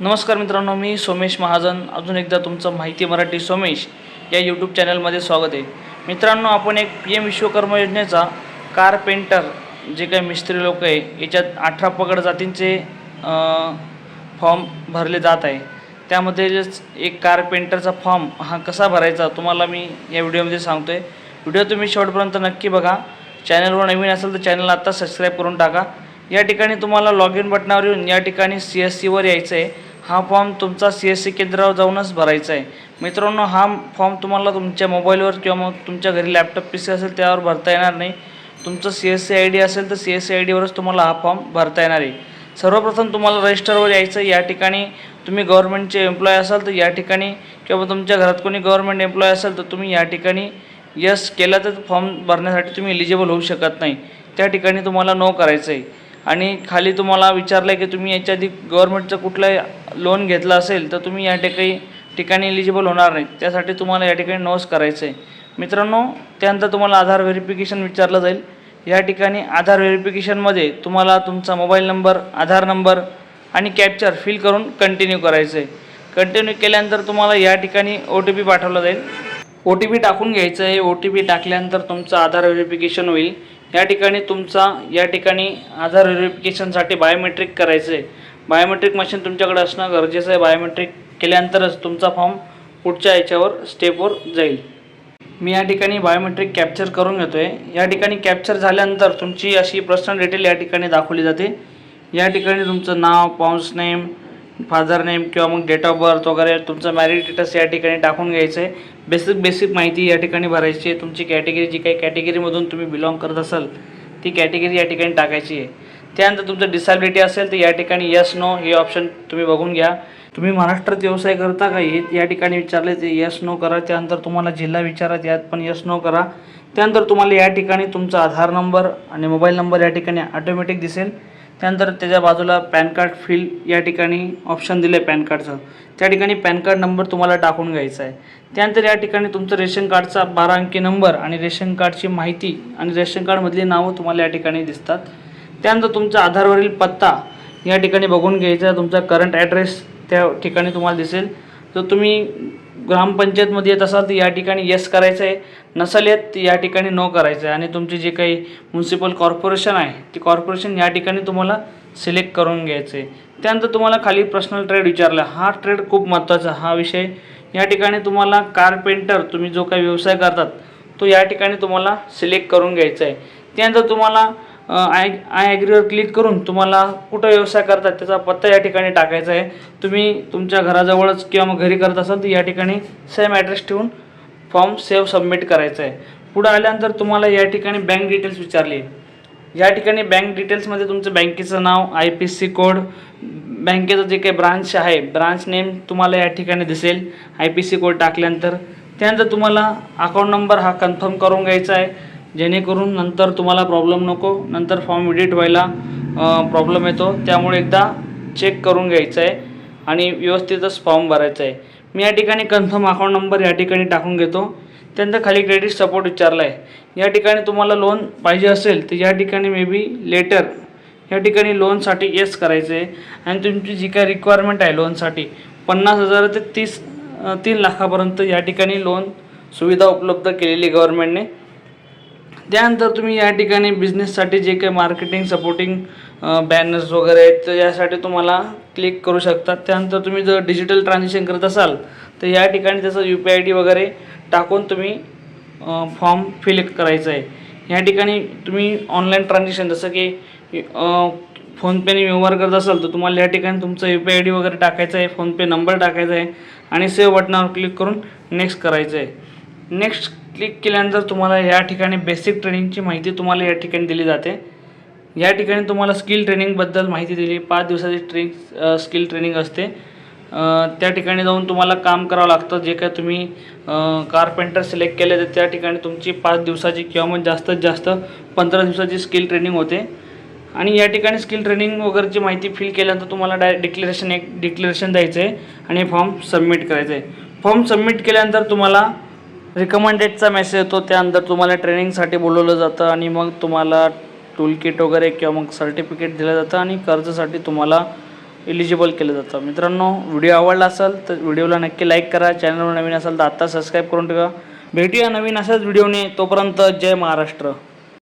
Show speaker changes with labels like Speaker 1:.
Speaker 1: नमस्कार मित्रांनो मी सोमेश महाजन. अजून एकदा तुमचं माहिती मराठी सोमेश या यूट्यूब चॅनलमध्ये स्वागत आहे. मित्रांनो आपण एक पी एम विश्वकर्मा योजनेचा कारपेंटर जे काही मिस्त्री लोक आहे याच्यात अठरा पगड जातींचे फॉर्म भरले जात आहे. त्यामध्येच एक कारपेंटरचा फॉर्म हा कसा भरायचा तुम्हाला मी या व्हिडिओमध्ये सांगतो आहे व्हिडिओ तुम्ही शेवटपर्यंत नक्की बघा. चॅनलवर नवीन असेल तर चॅनल आत्ता सबस्क्राईब करून टाका. या ठिकाणी तुम्हाला लॉग इन बटनावर येऊन या ठिकाणी सी एस सीवर यायचं आहे हा फॉर्म तुमचा सी एस सी केंद्रावर जाऊनच भरायचा आहे. मित्रांनो हा फॉर्म तुम्हाला तुमच्या मोबाईलवर किंवा मग तुमच्या घरी लॅपटॉप पी सी असेल त्यावर भरता येणार नाही. तुमचं C S C I D असेल तर सी एस सी आय डीवरच तुम्हाला हा फॉर्म भरता येणार आहे. सर्वप्रथम तुम्हाला रजिस्टरवर यायचं या ठिकाणी तुम्ही गव्हर्नमेंटचे एम्प्लॉय असाल तर या ठिकाणी किंवा तुमच्या घरात कोणी गव्हर्नमेंट एम्प्लॉय असेल तर तुम्ही या ठिकाणी यस केला तर फॉर्म भरण्यासाठी तुम्ही एलिजिबल होऊ शकत नाही. त्या ठिकाणी तुम्हाला नो करायचं आहे. आणि खाली तुम्हाला विचारलं आहे की तुम्ही याच्या आधी गव्हर्नमेंटचं कुठलं लोन घेतलं असेल तर तुम्ही या ठिकाणी ठिकाणी एलिजिबल होणार नाही. त्यासाठी तुम्हाला या ठिकाणी नोच करायचं आहे मित्रांनो त्यानंतर तुम्हाला आधार व्हेरिफिकेशन विचारलं जाईल. या ठिकाणी आधार व्हेरिफिकेशनमध्ये तुम्हाला तुमचा मोबाईल नंबर आधार नंबर आणि कॅप्चर फिल करून कंटिन्यू करायचं आहे कंटिन्यू केल्यानंतर तुम्हाला या ठिकाणी ओ टी पी पाठवला जाईल. ओ टी पी टाकून घ्यायचं आहे ओ टी पी टाकल्यानंतर तुमचं आधार व्हेरिफिकेशन होईल. या ठिकाणी तुमचा या ठिकाणी आधार व्हेरिफिकेशनसाठी बायोमेट्रिक करायचं आहे बायोमेट्रिक मशीन तुमच्याकडे असणं गरजेचं आहे. बायोमेट्रिक केल्यानंतरच तुमचा फॉर्म पुढच्या याच्यावर स्टेपवर जाईल. मी या ठिकाणी बायोमेट्रिक कॅप्चर करून घेतो आहे या ठिकाणी कॅप्चर झाल्यानंतर तुमची अशी पर्सनल डिटेल या ठिकाणी दाखवली जाते. या ठिकाणी तुमचं नाव पाऊस नेम फादर नेम किंवा मग डेट ऑफ बर्थ वगैरे तुमचं मॅरिड स्टेटस या ठिकाणी टाकून घ्यायचं आहे. बेसिक बेसिक माहिती या ठिकाणी भरायची आहे. तुमची कॅटेगरी जी काही कॅटेगरीमधून तुम्ही बिलॉंग करत असाल ती कॅटेगरी या ठिकाणी टाकायची आहे. त्यानंतर तुमचं डिसॅबिलिटी असेल तर या ठिकाणी यस नो हे ऑप्शन तुम्ही बघून घ्या. तुम्ही महाराष्ट्रात व्यवसाय करता का? हे या ठिकाणी विचारले ते यस नो करा. त्यानंतर तुम्हाला जिल्हा विचारात यात पण यस नो करा. त्यानंतर तुम्हाला या ठिकाणी तुमचा आधार नंबर आणि मोबाईल नंबर या ठिकाणी ऑटोमॅटिक दिसेल. त्यानंतर त्याच्या बाजूला पॅन कार्ड फिल या ठिकाणी ऑप्शन दिलं आहे पॅन कार्डचं. त्या ठिकाणी पॅन कार्ड नंबर तुम्हाला टाकून घ्यायचा आहे. त्यानंतर या ठिकाणी तुमचं रेशन कार्डचा बारा अंकी नंबर आणि रेशन कार्डची माहिती आणि रेशन कार्डमधली नावं तुम्हाला या ठिकाणी दिसतात. त्यानंतर तुमचा आधारवरील पत्ता या ठिकाणी बघून घ्यायचा तुमचा करंट ॲड्रेस त्या ठिकाणी तुम्हाला दिसेल. जर तुम्ही ग्रामपंचायतमध्ये येत असाल तर या ठिकाणी येस करायचं आहे नसेल येत या ठिकाणी नो करायचं आहे आणि तुमची जे काही म्युन्सिपल कॉर्पोरेशन आहे ती कॉर्पोरेशन या ठिकाणी तुम्हाला सिलेक्ट करून घ्यायचं आहे त्यानंतर तुम्हाला खाली पर्सनल ट्रेड विचारला. हा ट्रेड खूप महत्त्वाचा हा विषय या ठिकाणी तुम्हाला कारपेंटर तुम्ही जो काही व्यवसाय करतात तो या ठिकाणी तुम्हाला सिलेक्ट करून घ्यायचा आहे त्यानंतर तुम्हाला आय आय ॲग्रीवर क्लिक करून तुम्हाला कुठं व्यवसाय करतात त्याचा पत्ता या ठिकाणी टाकायचा आहे. तुम्ही तुमच्या घराजवळच किंवा मग घरी करत असाल तर या ठिकाणी सेम ॲड्रेस ठेवून फॉर्म सेव्ह सबमिट करायचा आहे. पुढं आल्यानंतर तुम्हाला या ठिकाणी बँक डिटेल्स विचारली. या ठिकाणी बँक डिटेल्समध्ये तुमचं बँकेचं नाव आय पी सी कोड बँकेचं जे काही ब्रांच आहे ब्रांच नेम तुम्हाला या ठिकाणी दिसेल. आय पी सी कोड टाकल्यानंतर त्यानंतर तुम्हाला अकाउंट नंबर हा कन्फर्म करून घ्यायचा आहे. जेणेकरून नंतर तुम्हाला प्रॉब्लेम नको. नंतर फॉर्म एडिट व्हायला प्रॉब्लेम येतो. त्यामुळे एकदा चेक करून घ्यायचं आहे आणि व्यवस्थितच फॉर्म भरायचा आहे मी या ठिकाणी कन्फर्म अकाउंट नंबर या ठिकाणी टाकून घेतो. त्यानंतर खाली क्रेडिट सपोर्ट विचारला आहे या ठिकाणी तुम्हाला लोन पाहिजे असेल तर या ठिकाणी मे बी लेटर या ठिकाणी लोनसाठी येस करायचं आहे आणि तुमची जी काय रिक्वायरमेंट आहे लोनसाठी पन्नास हजार ते तीस तीन लाखापर्यंत या ठिकाणी लोन सुविधा उपलब्ध केलेली गव्हर्मेंटने त्यानंतर तुम्ही या ठिकाणी बिझनेससाठी जे काही मार्केटिंग सपोर्टिंग बॅनर्स वगैरे आहेत तर यासाठी तुम्हाला क्लिक करू शकता त्यानंतर तुम्ही जर डिजिटल ट्रान्झॅक्शन करत असाल तर या ठिकाणी त्याचं यू पी आय डी वगैरे टाकून तुम्ही फॉर्म फिल करायचं आहे. या ठिकाणी तुम्ही ऑनलाईन ट्रान्झॅक्शन जसं की फोनपेने व्यवहार करत असाल तर तुम्हाला या ठिकाणी तुमचं यू पी आय डी वगैरे टाकायचं आहे फोनपे नंबर टाकायचा आहे आणि सेव्ह बटनावर क्लिक करून नेक्स्ट करायचं आहे. नेक्स्ट क्लिक केल्यानंतर तुम्हाला या ठिकाणी बेसिक ट्रेनिंगची माहिती तुम्हाला या ठिकाणी दिली जाते. या ठिकाणी तुम्हाला स्किल ट्रेनिंगबद्दल माहिती दिली. पाच दिवसाची ट्रेनिंग स्किल ट्रेनिंग असते. त्या ठिकाणी जाऊन तुम्हाला काम करावं लागतं. जे काय तुम्ही कारपेंटर सिलेक्ट केले तर त्या ठिकाणी तुमची पाच दिवसाची किंवा मग जास्तीत जास्त पंधरा दिवसाची स्किल ट्रेनिंग होते. आणि या ठिकाणी स्किल ट्रेनिंग वगैरेची माहिती फिल केल्यानंतर तुम्हाला डाय डिक्लेरेशन एक डिक्लेरेशन द्यायचं आहे आणि फॉर्म सबमिट करायचं आहे फॉर्म सबमिट केल्यानंतर तुम्हाला रिकमेंडेडचा मेसेज येतो त्यानंतर तुम्हाला ट्रेनिंगसाठी बोलवलं जातं आणि मग तुम्हाला टूल किट वगैरे किंवा मग सर्टिफिकेट दिलं जातं आणि कर्जासाठी तुम्हाला एलिजिबल केलं जातं. मित्रांनो व्हिडिओ आवडला असेल तर व्हिडिओला नक्की लाईक करा. चॅनलवर नवीन असाल तर आत्ता सबस्क्राईब करून ठेवा. भेटूया नवीन अशाच व्हिडिओने तोपर्यंत जय महाराष्ट्र.